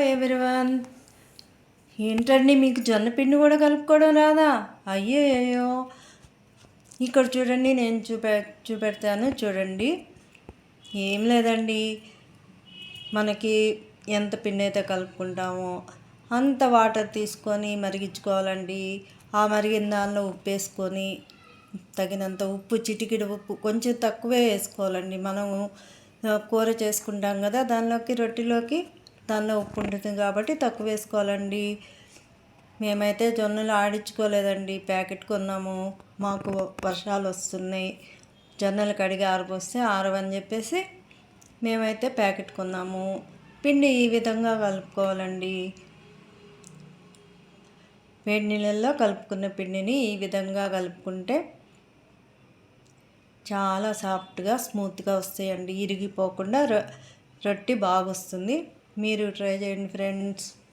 Everyone ఏంటండి మీకు జొన్న పిండి కూడా కలుపుకోవడం రాదా? అయ్యో అయ్యో ఇక్కడ చూడండి నేను చూపె చూపెడతాను. చూడండి. ఏం లేదండి. మనకి ఎంత పిండి అయితే కలుపుకుంటామో అంత వాటర్ తీసుకొని మరిగించుకోవాలండి. ఆ మరిగిన దానిలో ఉప్పు వేసుకొని తగినంత ఉప్పు చిటికిడి ఉప్పు కొంచెం తక్కువే వేసుకోవాలండి. మనము కూర చేసుకుంటాం కదా దానిలోకి రొట్టెలోకి. దానిలో ఉప్పు ఉంటుంది కాబట్టి తక్కువ వేసుకోవాలండి. మేమైతే జొన్నలు ఆడించుకోలేదండి. ప్యాకెట్ కొన్నాము. మాకు వర్షాలు వస్తున్నాయి. జొన్నలు కడిగి ఆరబోస్తే ఆరవని చెప్పేసి మేమైతే ప్యాకెట్ కొన్నాము. పిండి ఈ విధంగా కలుపుకోవాలండి. వేడి నీళ్ళల్లో కలుపుకున్న పిండిని ఈ విధంగా కలుపుకుంటే చాలా సాఫ్ట్గా స్మూత్గా వస్తాయండి. ఇరిగిపోకుండా రొ రొట్టె బాగా వస్తుంది మీరు ట్రై చేయండి ఫ్రెండ్స్